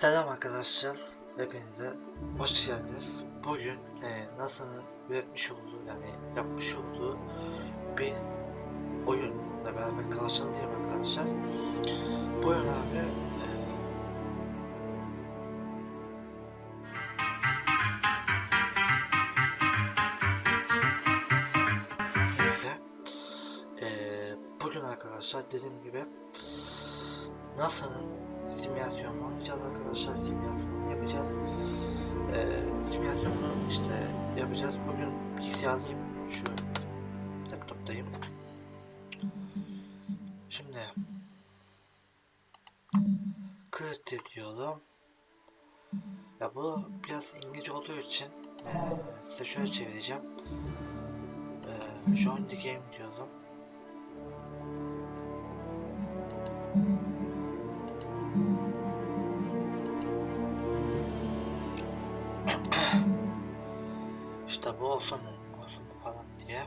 Selam arkadaşlar. Hepinize hoş geldiniz. Bugün e, NASA'nın üretmiş olduğu yani yapmış olduğu bir oyunla beraber karşılaşacağım arkadaşlar. Bu oyun abi e, Bugün arkadaşlar dediğim gibi NASA'nın simülasyon oynayacağız arkadaşlar. Simülasyonunu yapacağız. Ee, simülasyonunu işte yapacağız. Bugün bilgisayardayım. Şu laptoptayım. Şimdi creative diyorum. Ya bu biraz İngilizce olduğu için e, size şöyle çevireceğim. E, join the game diyor. olsun olsun mu falan diye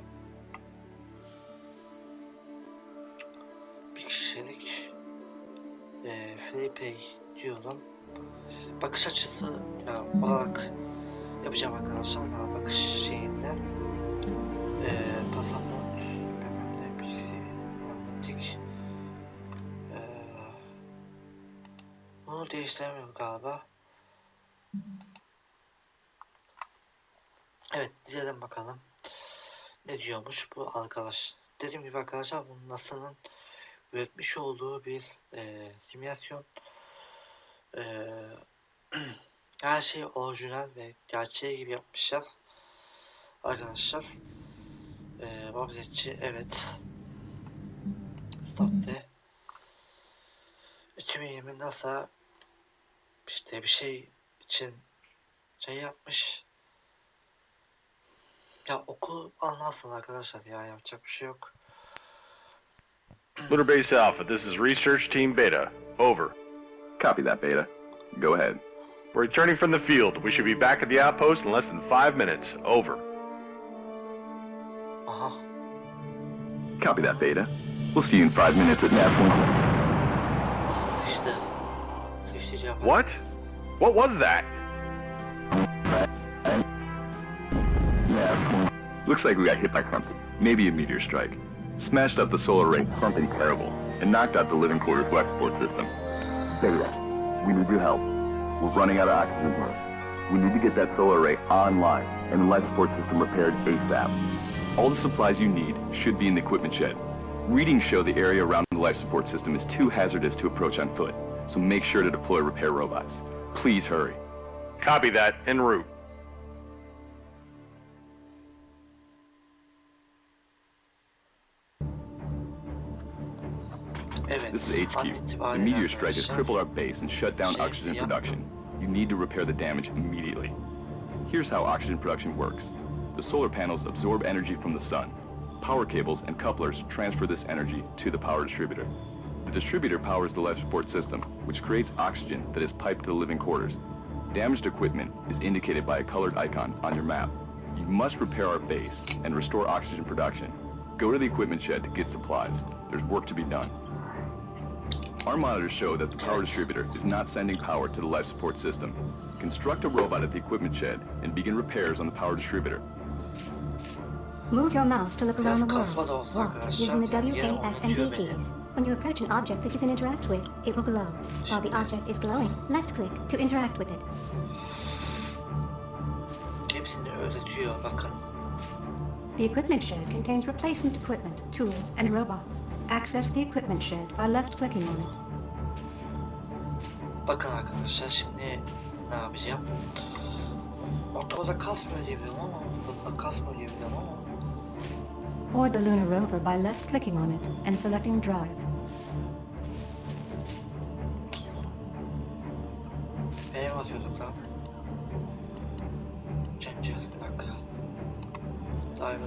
bir kişilik e, free diyorum bakış açısı ya, olarak yapacağım arkadaşlar bakış şeyinde e, pasaport bilmem ne bilgisi anlattık şey, e, bunu değiştiremiyorum galiba Evet dizelim bakalım. Ne diyormuş bu arkadaş. Dediğim gibi arkadaşlar bu NASA'nın üretmiş olduğu bir e, simülasyon. E, her şeyi orijinal ve gerçeği gibi yapmışlar. Arkadaşlar. E, Babzetçi evet. Statte. 2020 NASA işte bir şey için şey yapmış Ya okul arkadaşlar ya yapacak bir şey yok. Lunar Base Alpha, this is Research Team Beta. Over. Copy that, Beta. Go ahead. We're returning from the field. We should be back at the outpost in less than five minutes. Over. Aha. Uh-huh. Copy that, Beta. We'll see you in five minutes at Nav uh, What? What was that? Looks like we got hit by something. Maybe a meteor strike. Smashed up the solar array. something terrible, and knocked out the living quarters Wex support system. Stay We need your help. We're running out of oxygen here. We need to get that solar array online and the life support system repaired ASAP. All the supplies you need should be in the equipment shed. Readings show the area around the life support system is too hazardous to approach on foot, so make sure to deploy repair robots. Please hurry. Copy that, en route. This is HQ. The meteor strike has crippled our base and shut down oxygen production. You need to repair the damage immediately. Here's how oxygen production works. The solar panels absorb energy from the sun. Power cables and couplers transfer this energy to the power distributor. The distributor powers the life support system, which creates oxygen that is piped to the living quarters. Damaged equipment is indicated by a colored icon on your map. You must repair our base and restore oxygen production Go to the equipment shed to get supplies. There's work to be done. Our monitors show that the power distributor is not sending power to the life support system. Construct a robot at the equipment shed and begin repairs on the power distributor. Move your mouse to look around the world. Walk using the WASD keys. keys. When you approach an object that you can interact with, it will glow. While the object is glowing, left click to interact with it. Hepsini bakın. The equipment shed contains replacement equipment, tools, and robots. Access the equipment shed by left-clicking on it. Bakın arkadaşlar şimdi ne yapacağım? Motorda kasmıyor diye biliyorum ama motorda kasmıyor diye biliyorum ama. Board the lunar rover by left-clicking on it and selecting drive. Neye basıyorduk lan? The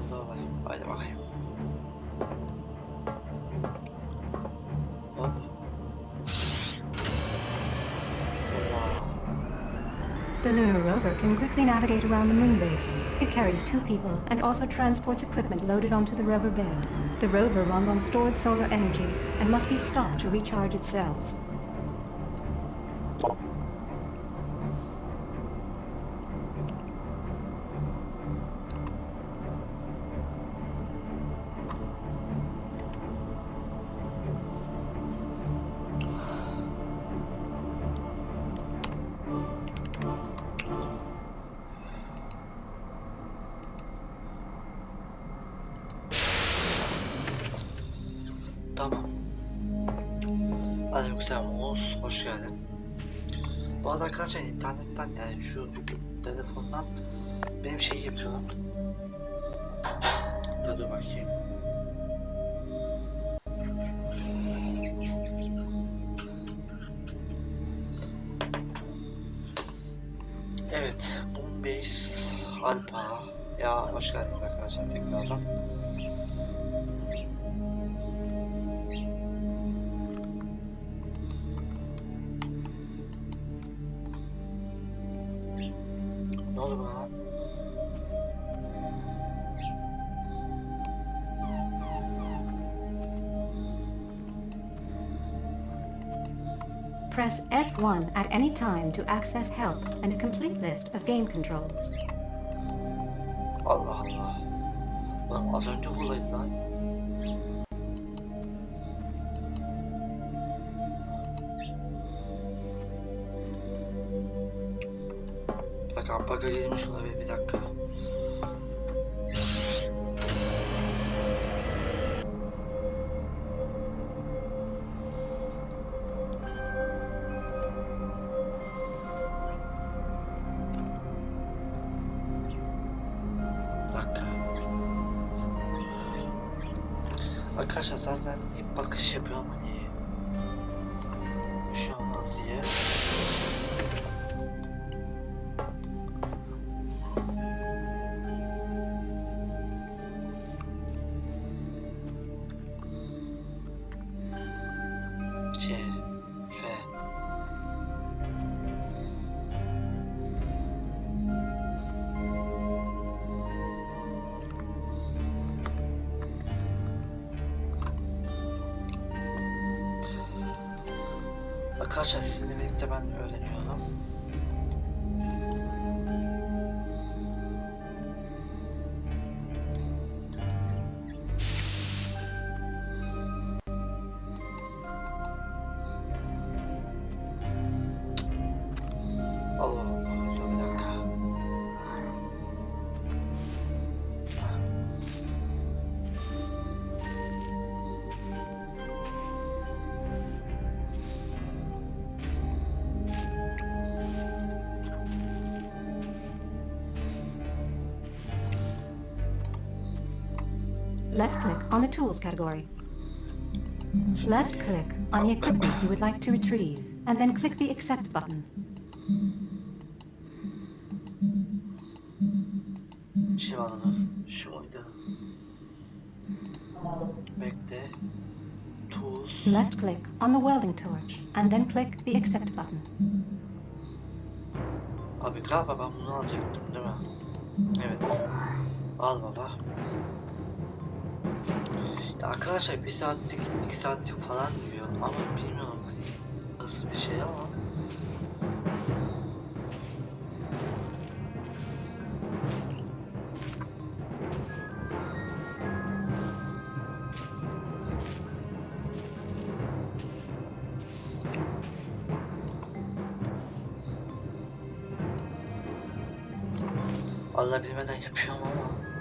lunar rover can quickly navigate around the moon base. It carries two people and also transports equipment loaded onto the rover bed. The rover runs on stored solar energy and must be stopped to recharge its cells. Tamam. Aleykümselam Oğuz, hoş geldin. Bu arada arkadaşlar internetten yani şu telefondan benim şey yapıyorum. Dur bakayım. Press F1 at any time to access help and a complete list of game controls. Arkadaşlar zaten hep bakış yapıyorum hani on the Tools category. Left click on the equipment you would like to retrieve, and then click the Accept button. Tools. Left click on the welding torch and then click the accept button. Abi galiba ben bunu alacaktım değil mi? Evet. Al baba. Ya arkadaşlar bir saatlik, iki saatlik falan diyor ama bilmiyorum hani nasıl bir şey ama. Allah bilmeden yapıyorum ama.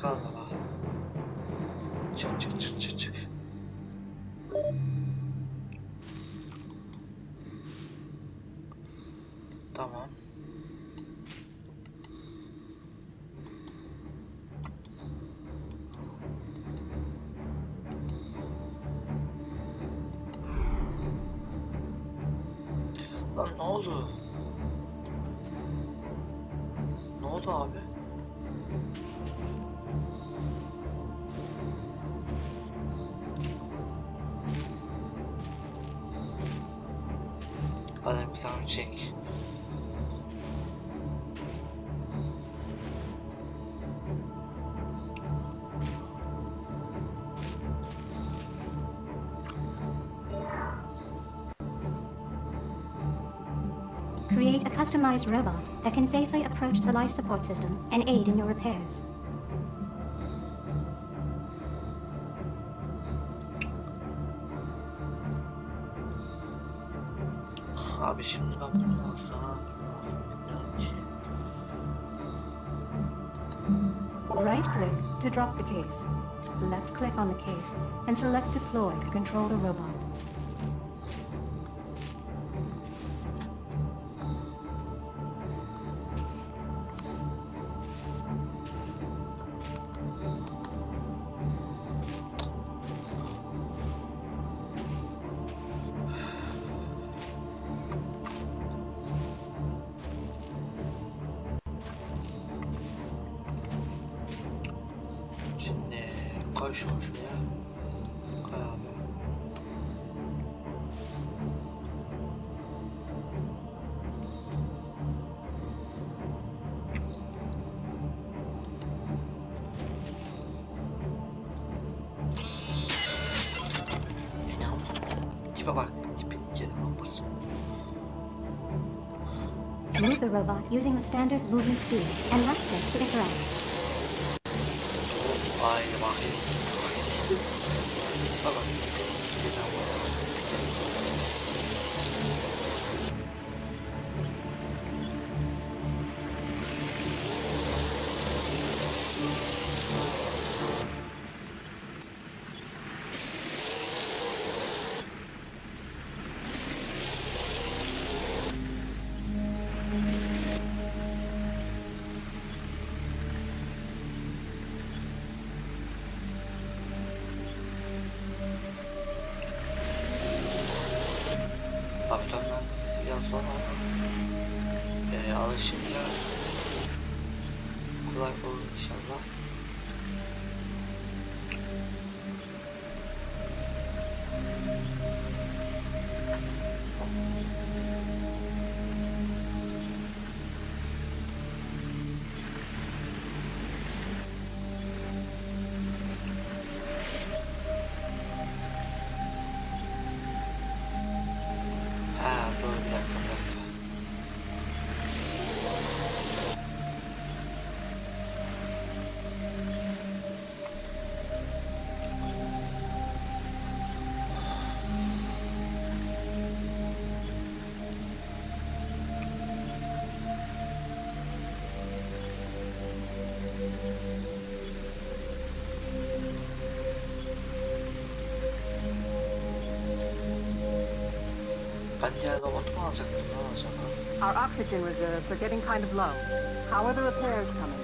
告诉。Create a customized robot that can safely approach the life support system and aid in your repairs. drop the case. Left click on the case and select deploy to control the robot. hoş olsun ya. Abi. Tipe Move the robot using the standard movement feet and left click to interact. Vay vay. Bakalım. alışınca kolay olur inşallah. Ben diğer robotumu alacaktım. Ne olacak Our oxygen reserves are getting kind of low. How are the repairs coming?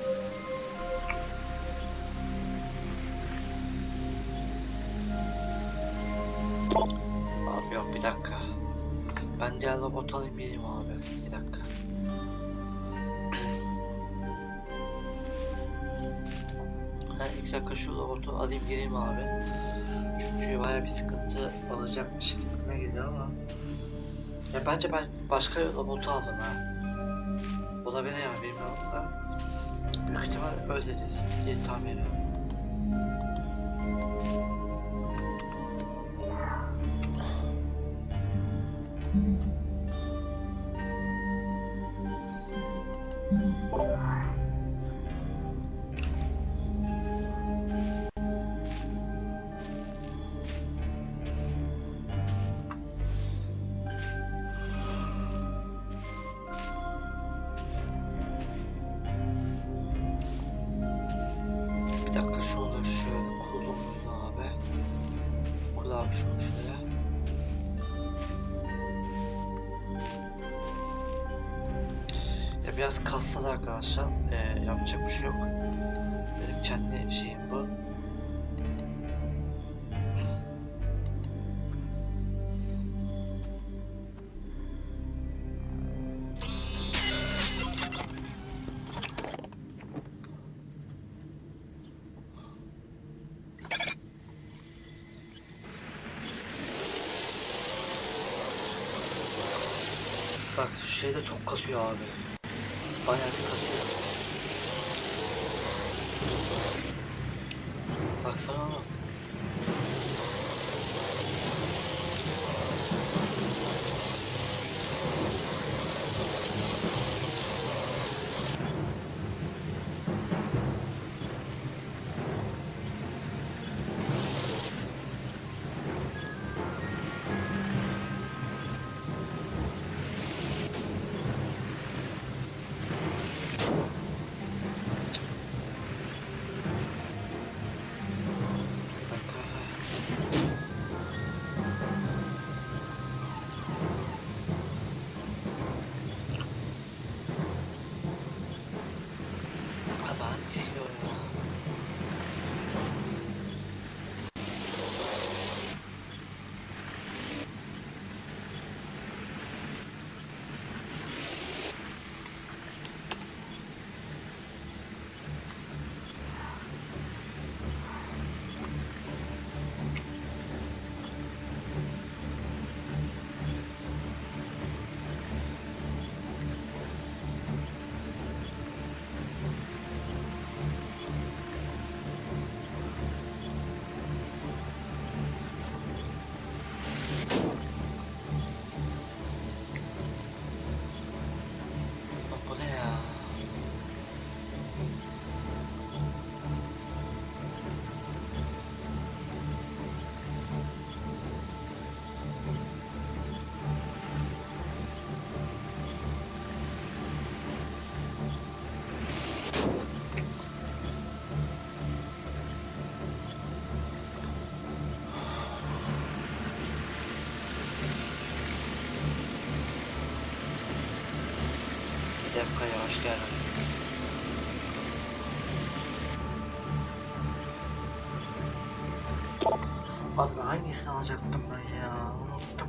Abi yok bir dakika. Ben diğer robotu alayım geleyim abi. Bir dakika. Ha, iki dakika şu robotu alayım gireyim abi. Çünkü baya bir sıkıntı olacakmış gibime gidiyor ama. Ya e, bence ben başka yola botu aldım ha. Olabilir ya bilmiyorum da. Büyük ihtimal öyledir diye tahmin ediyorum. biraz kaslı arkadaşlar. Ee, yapacak bir şey yok. Benim kendi şeyim bu. Bak şey de çok kasıyor abi. 好像是。Edep hoş geldin. Abi hangisini alacaktım ben ya? Unuttum.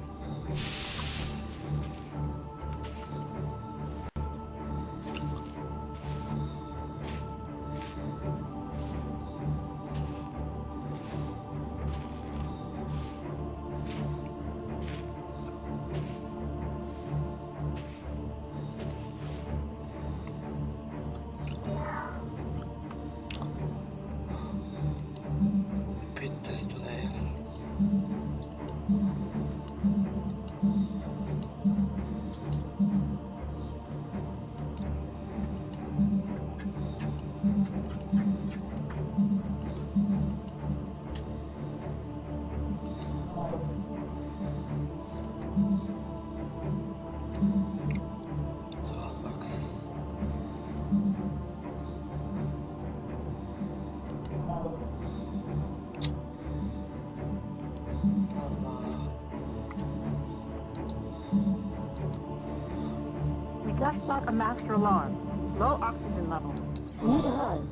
master alarm. Low oxygen level. Need help.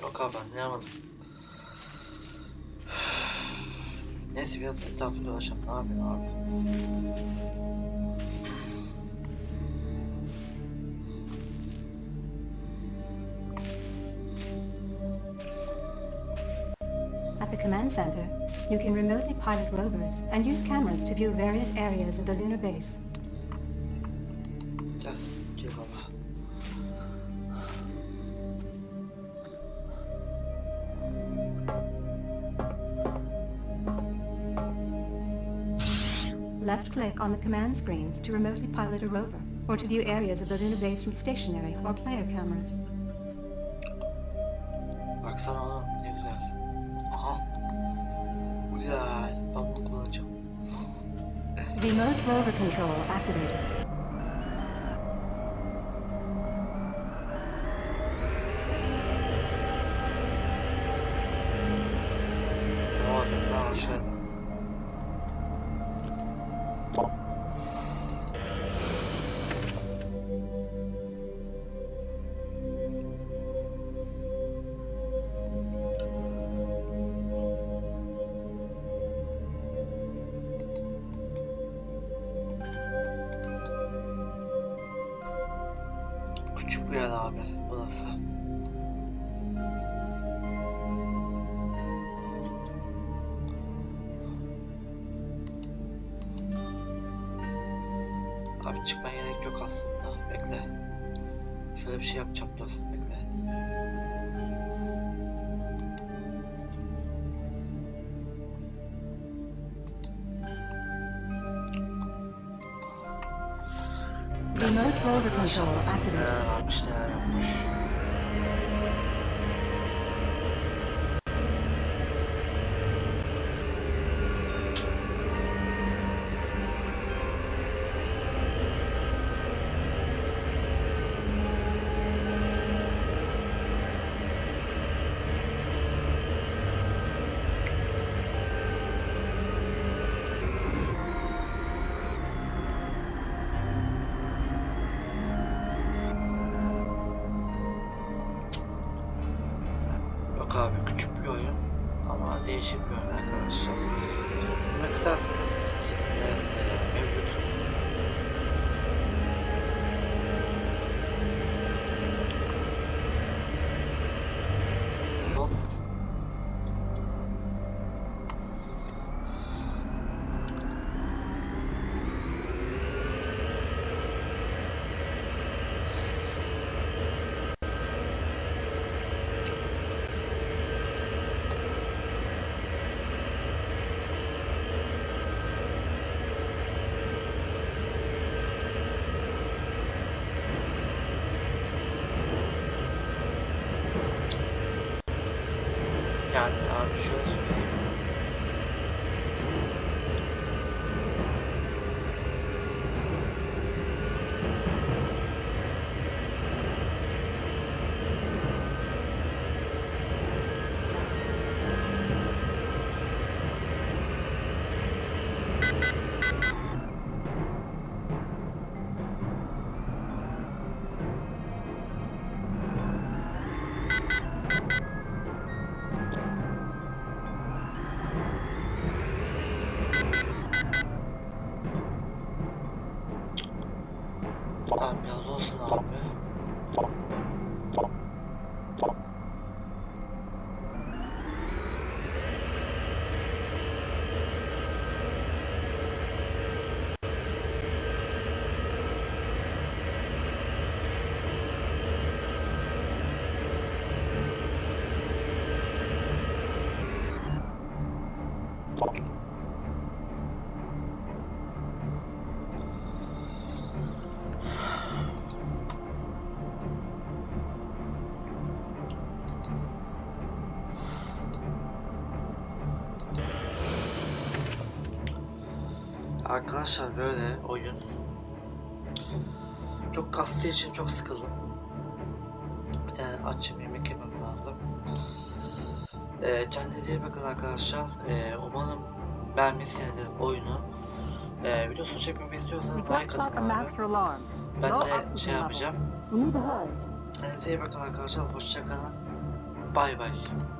Yok abi anlayamadım. Neyse biraz etrafı dolaşalım. Ne yapayım abi? At the command center, you can remotely pilot rovers and use cameras to view various areas of the lunar base. click on the command screens to remotely pilot a rover, or to view areas of the lunar base from stationary or player cameras. Remote rover control activated. Şöyle bir şey yapacağım dur. Bekle. Remote roll control activated. Neler varmış neler abi küçük bir oyun ama değişik bir oyun arkadaşlar. Mıksas mıksas. yani abi şu Arkadaşlar böyle oyun. Çok kaslı için çok sıkıldım. Bir tane açım yemek yemem lazım. Ee, kendinize bakın arkadaşlar. Ee, umarım beğenmişsinizdir oyunu. Ee, videosu çekmemi istiyorsanız like atın Ben de şey yapacağım. Kendinize bakın arkadaşlar. Hoşçakalın. Bay bay.